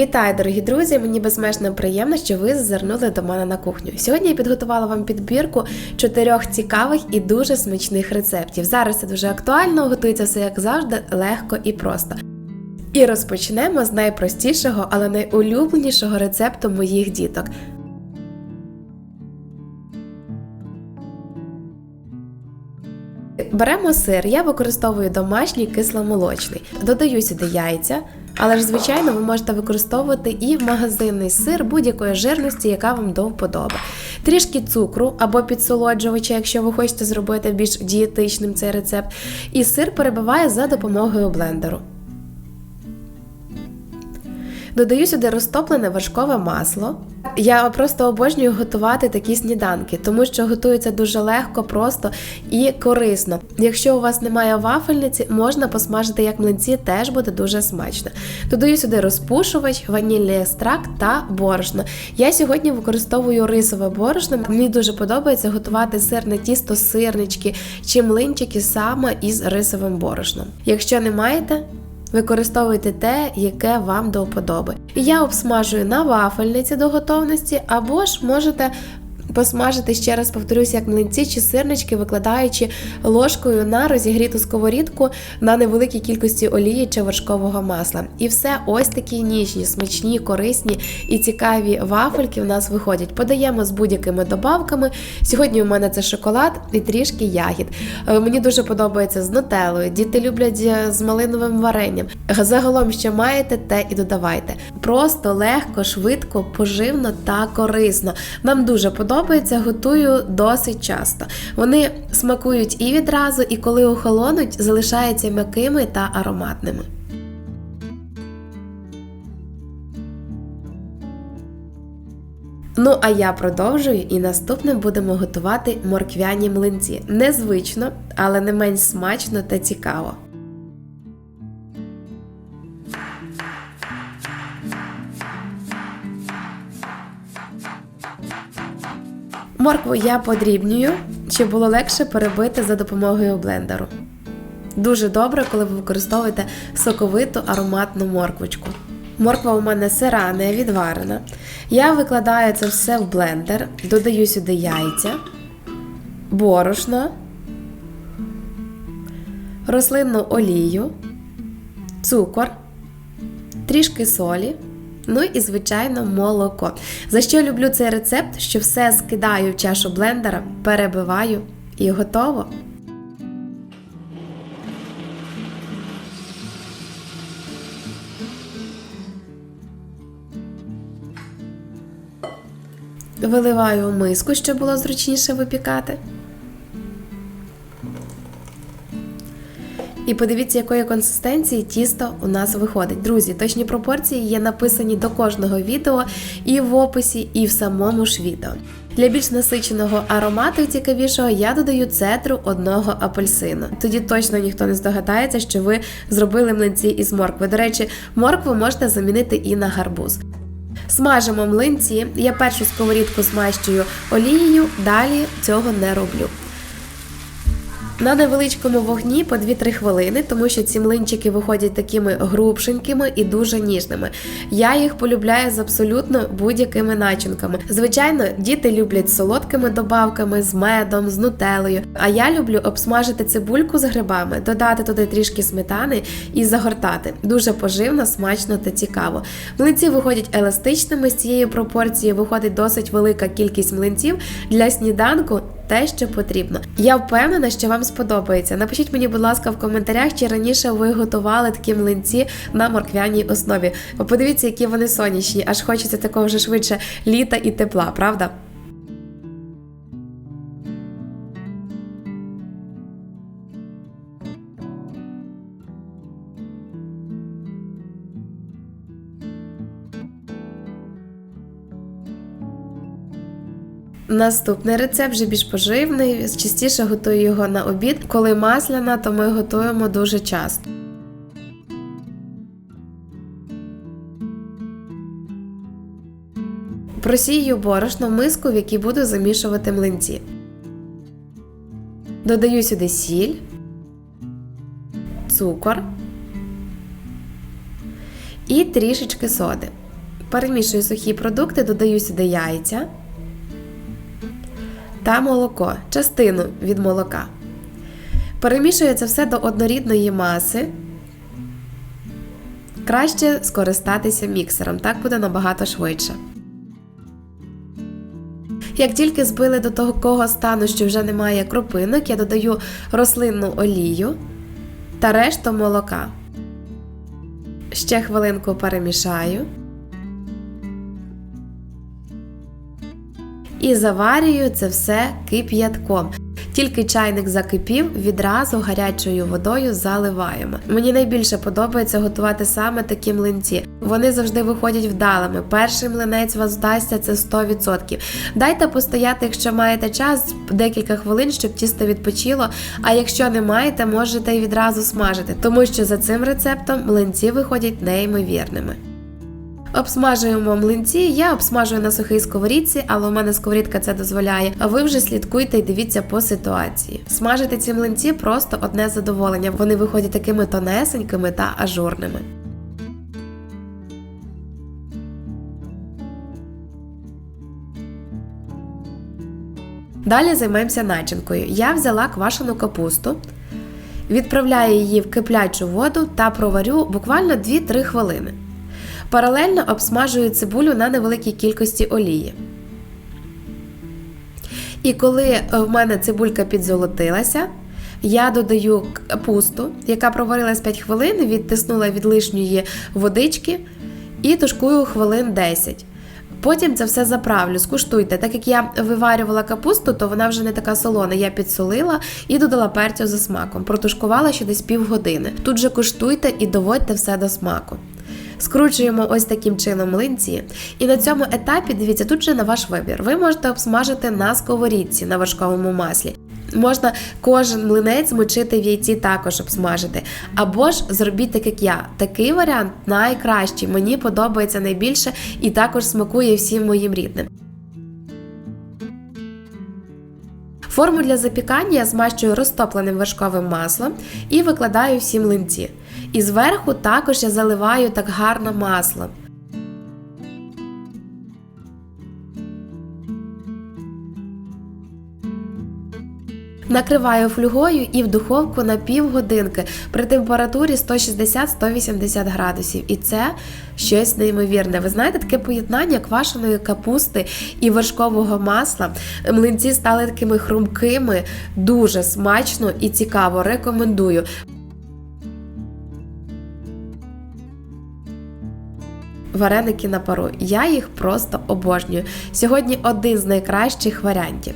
Вітаю, дорогі друзі! Мені безмежно приємно, що ви зазирнули до мене на кухню. Сьогодні я підготувала вам підбірку чотирьох цікавих і дуже смачних рецептів. Зараз це дуже актуально, готується все як завжди, легко і просто. І розпочнемо з найпростішого, але найулюбленішого рецепту моїх діток. Беремо сир, я використовую домашній кисломолочний. Додаю сюди яйця, але ж, звичайно, ви можете використовувати і магазинний сир будь-якої жирності, яка вам до вподоби. Трішки цукру або підсолоджувача, якщо ви хочете зробити більш дієтичним цей рецепт. І сир перебиває за допомогою блендеру. Додаю сюди розтоплене вершкове масло. Я просто обожнюю готувати такі сніданки, тому що готується дуже легко, просто і корисно. Якщо у вас немає вафельниці, можна посмажити як млинці, теж буде дуже смачно. Додаю сюди розпушувач, ванільний екстракт та борошно. Я сьогодні використовую рисове борошно. Мені дуже подобається готувати сирне тісто, сирнички чи млинчики саме із рисовим борошном. Якщо не маєте, Використовуйте те, яке вам до вподоби. Я обсмажую на вафельниці до готовності, або ж можете посмажити ще раз, повторюсь, як млинці чи сирнички, викладаючи ложкою на розігріту сковорідку на невеликій кількості олії чи вершкового масла. І все ось такі ніжні, смачні, корисні і цікаві вафельки в нас виходять. Подаємо з будь-якими добавками. Сьогодні у мене це шоколад і трішки ягід. Е, мені дуже подобається з нутелою. Діти люблять е, з малиновим варенням. Загалом, що маєте, те і додавайте. Просто легко, швидко, поживно та корисно. Нам дуже подобається подобається, готую досить часто. Вони смакують і відразу, і коли охолонуть, залишаються м'якими та ароматними. Ну, а я продовжую і наступним будемо готувати морквяні млинці. Незвично, але не менш смачно та цікаво. Моркву я подрібнюю, щоб було легше перебити за допомогою блендеру. Дуже добре, коли ви використовуєте соковиту ароматну морквочку. Морква у мене сира, не відварена. Я викладаю це все в блендер, додаю сюди яйця, борошно, рослинну олію, цукор, трішки солі. Ну і, звичайно, молоко. За що люблю цей рецепт, що все скидаю в чашу блендера, перебиваю і готово. Виливаю у миску, щоб було зручніше випікати. І подивіться, якої консистенції тісто у нас виходить. Друзі, точні пропорції є написані до кожного відео і в описі, і в самому ж відео. Для більш насиченого аромату і цікавішого я додаю цетру одного апельсину. Тоді точно ніхто не здогадається, що ви зробили млинці із моркви. До речі, моркву можете замінити і на гарбуз. Смажимо млинці. Я першу сковорідку змащую олією, далі цього не роблю на невеличкому вогні по 2-3 хвилини, тому що ці млинчики виходять такими грубшенькими і дуже ніжними. Я їх полюбляю з абсолютно будь-якими начинками. Звичайно, діти люблять солодкими добавками, з медом, з нутелою. А я люблю обсмажити цибульку з грибами, додати туди трішки сметани і загортати. Дуже поживно, смачно та цікаво. Млинці виходять еластичними з цієї пропорції, виходить досить велика кількість млинців для сніданку те, що потрібно. Я впевнена, що вам сподобається. Напишіть мені, будь ласка, в коментарях, чи раніше ви готували такі млинці на морквяній основі. Подивіться, які вони сонячні, аж хочеться такого вже швидше літа і тепла, правда? Наступний рецепт вже більш поживний, частіше готую його на обід. Коли масляна, то ми готуємо дуже часто. Просію борошно в миску, в якій буду замішувати млинці. Додаю сюди сіль, цукор і трішечки соди. Перемішую сухі продукти, додаю сюди яйця та молоко, частину від молока. Перемішую це все до однорідної маси. Краще скористатися міксером, так буде набагато швидше. Як тільки збили до такого стану, що вже немає кропинок, я додаю рослинну олію та решту молока. Ще хвилинку перемішаю. І заварюю це все кип'ятком. Тільки чайник закипів, відразу гарячою водою заливаємо. Мені найбільше подобається готувати саме такі млинці. Вони завжди виходять вдалими. Перший млинець вас вдасться це 100%. Дайте постояти, якщо маєте час, декілька хвилин, щоб тісто відпочило. А якщо не маєте, можете і відразу смажити, тому що за цим рецептом млинці виходять неймовірними. Обсмажуємо млинці. Я обсмажую на сухій сковорідці, але у мене сковорідка це дозволяє. А ви вже слідкуйте і дивіться по ситуації. Смажити ці млинці просто одне задоволення. Вони виходять такими тонесенькими та ажурними. Далі займемося начинкою. Я взяла квашену капусту, відправляю її в киплячу воду та проварю буквально 2-3 хвилини. Паралельно обсмажую цибулю на невеликій кількості олії. І коли в мене цибулька підзолотилася, я додаю капусту, яка проварилась 5 хвилин, відтиснула від лишньої водички і тушкую хвилин 10. Потім це все заправлю, скуштуйте. Так як я виварювала капусту, то вона вже не така солона. Я підсолила і додала перцю за смаком. Протушкувала ще десь півгодини. Тут же куштуйте і доводьте все до смаку. Скручуємо ось таким чином млинці. І на цьому етапі, дивіться, тут же на ваш вибір. Ви можете обсмажити на сковорідці на важковому маслі. Можна кожен млинець мочити в яйці також обсмажити. Або ж зробіть так, як я. Такий варіант найкращий. Мені подобається найбільше і також смакує всім моїм рідним. Форму для запікання я змащую розтопленим вершковим маслом і викладаю всі млинці. І зверху також я заливаю так гарно маслом. Накриваю фольгою і в духовку на півгодинки при температурі 160-180 градусів. І це щось неймовірне. Ви знаєте, таке поєднання квашеної капусти і вершкового масла. Млинці стали такими хрумкими, дуже смачно і цікаво. Рекомендую. Вареники на пару. Я їх просто обожнюю. Сьогодні один з найкращих варіантів.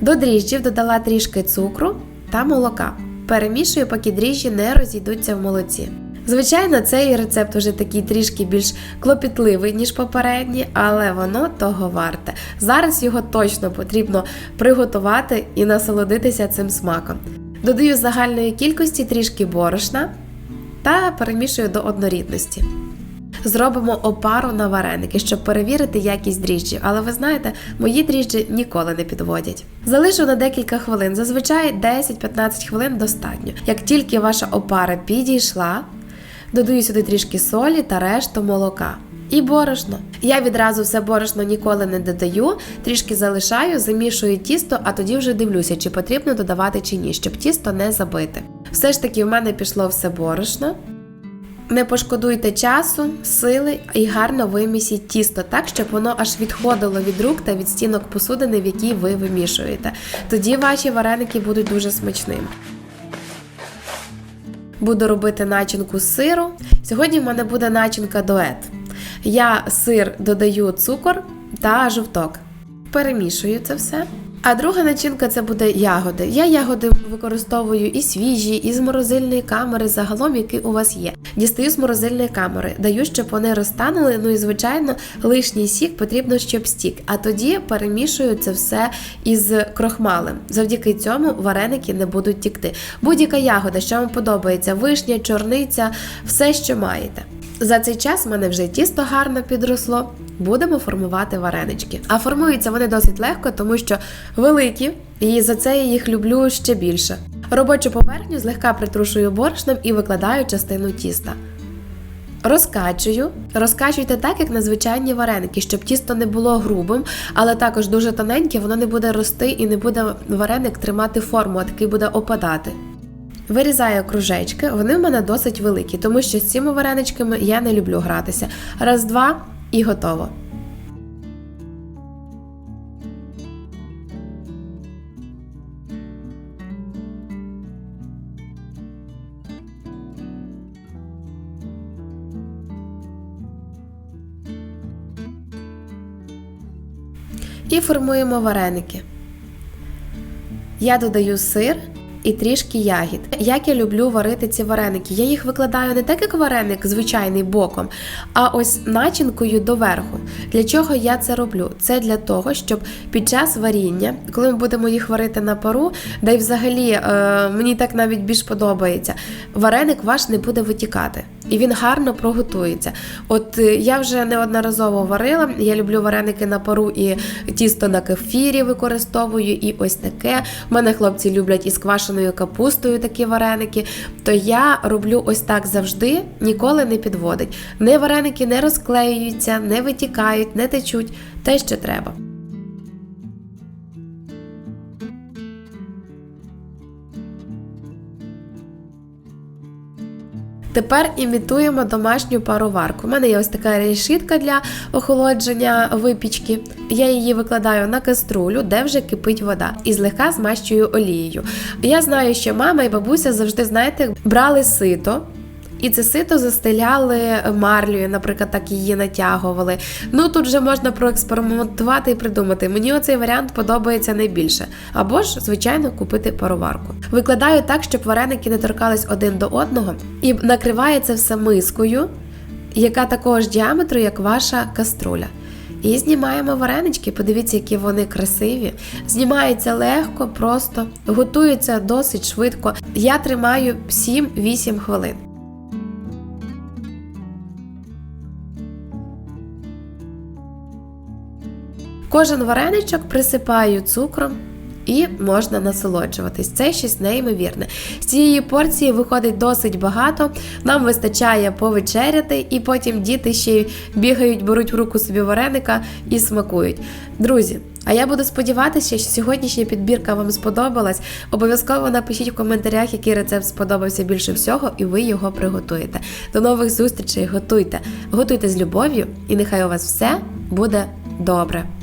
До дріжджів додала трішки цукру та молока. Перемішую, поки дріжджі не розійдуться в молоці. Звичайно, цей рецепт уже такий трішки більш клопітливий, ніж попередній, але воно того варте. Зараз його точно потрібно приготувати і насолодитися цим смаком. Додаю загальної кількості трішки борошна та перемішую до однорідності. Зробимо опару на вареники, щоб перевірити якість дріжджів. Але ви знаєте, мої дріжджі ніколи не підводять. Залишу на декілька хвилин, зазвичай 10-15 хвилин достатньо. Як тільки ваша опара підійшла, додаю сюди трішки солі та решту молока. І борошно. Я відразу все борошно ніколи не додаю, трішки залишаю, замішую тісто, а тоді вже дивлюся, чи потрібно додавати чи ні, щоб тісто не забити. Все ж таки, в мене пішло все борошно. Не пошкодуйте часу, сили і гарно вимісіть тісто так, щоб воно аж відходило від рук та від стінок посудини, в якій ви вимішуєте. Тоді ваші вареники будуть дуже смачними. Буду робити начинку з сиру. Сьогодні в мене буде начинка дует. Я сир додаю цукор та жовток. Перемішую це все. А друга начинка це буде ягоди. Я ягоди використовую і свіжі, і з морозильної камери, загалом, які у вас є. Дістаю з морозильної камери, даю, щоб вони розтанули. Ну і звичайно, лишній сік потрібно, щоб стік. А тоді перемішую це все із крохмалем. Завдяки цьому вареники не будуть тікти. Будь-яка ягода, що вам подобається, вишня, чорниця, все, що маєте. За цей час в мене вже тісто гарно підросло. Будемо формувати варенички. А формуються вони досить легко, тому що великі, і за це я їх люблю ще більше. Робочу поверхню злегка притрушую борошном і викладаю частину тіста. Розкачую. Розкачуйте так, як на звичайні вареники, щоб тісто не було грубим, але також дуже тоненьке, воно не буде рости і не буде вареник тримати форму, а такий буде опадати. Вирізаю кружечки, вони в мене досить великі, тому що з цими вареничками я не люблю гратися. Раз, два і готово. І формуємо вареники. Я додаю сир і трішки ягід. Як я люблю варити ці вареники. Я їх викладаю не так, як вареник, звичайний боком, а ось начинкою доверху. Для чого я це роблю? Це для того, щоб під час варіння, коли ми будемо їх варити на пару, да й взагалі е, мені так навіть більш подобається, вареник ваш не буде витікати. І він гарно проготується. От е, я вже неодноразово варила. Я люблю вареники на пару і тісто на кефірі використовую, і ось таке. У мене хлопці люблять із квашеною капустою такі вареники. То я роблю ось так завжди, ніколи не підводить. Не вареники не розклеюються, не витікають, не течуть. Те, що треба. Тепер імітуємо домашню пароварку. У мене є ось така решітка для охолодження випічки. Я її викладаю на каструлю, де вже кипить вода, і злегка змащую олією. Я знаю, що мама і бабуся завжди, знаєте, брали сито. І це сито застеляли марлею, наприклад, так її натягували. Ну тут вже можна проекспериментувати і придумати. Мені оцей варіант подобається найбільше. Або ж, звичайно, купити пароварку. Викладаю так, щоб вареники не торкались один до одного, і накриваю це все мискою, яка такого ж діаметру, як ваша каструля. І знімаємо варенички, подивіться, які вони красиві. Знімаються легко, просто, готуються досить швидко. Я тримаю 7-8 хвилин. Кожен вареничок присипаю цукром. І можна насолоджуватись. Це щось неймовірне. З цієї порції виходить досить багато. Нам вистачає повечеряти, і потім діти ще бігають, беруть в руку собі вареника і смакують. Друзі, а я буду сподіватися, що сьогоднішня підбірка вам сподобалась. Обов'язково напишіть в коментарях, який рецепт сподобався більше всього, і ви його приготуєте. До нових зустрічей, готуйте, готуйте з любов'ю, і нехай у вас все буде добре.